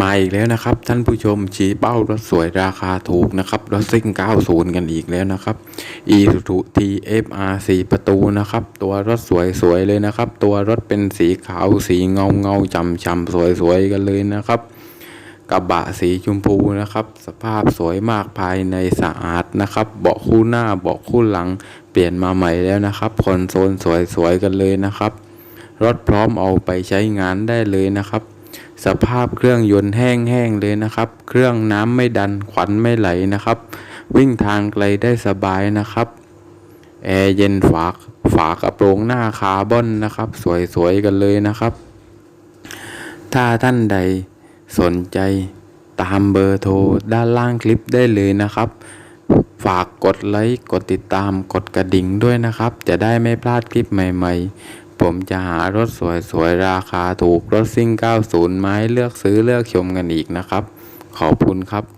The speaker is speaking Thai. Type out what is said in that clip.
มาอีกแล้วนะครับ ท่านผู้ชมชี้เป้ารถสวยราคาถูกนะครับรถซิ่ง 90 กันอีกแล้วนะครับ e s u z u TFR 4 ประตูนะครับ ตัวรถสวยสวยเลยนะครับ ตัวรถเป็นสีขาวสีเงาเงาจำจำสวยสวยกันเลยนะครับ กระบะสีชมพูนะครับ สภาพสวยมากภายในสะอาดนะครับ เบาะคู่หน้าเบาะคู่หลัง เปลี่ยนมาใหม่แล้วนะครับคอนโซลสวยๆกันเลยนะครับ รถพร้อมเอาไปใช้งานได้เลยนะครับ สภาพเครื่องยนต์แห้งๆเลยนะครับ เครื่องน้ำไม่ดันขวัญไม่ไหลนะครับ วิ่งทางไกลได้สบายนะครับแอร์เย็นฝาฝากระโปรงหน้าคาร์บอนนะครับ สวยๆกันเลยนะครับ ถ้าท่านใด สนใจตามเบอร์โทรด้านล่างคลิปได้เลยนะครับ ฝากกดไลค์ กดติดตาม กดกระดิ่งด้วยนะครับ จะได้ไม่พลาดคลิปใหม่ ๆ ผมจะหารถสวยๆ ราคาถูกรถซิ่ง 90 ไม้เลือกซื้อเลือกชมกันอีกนะครับ ขอบคุณครับ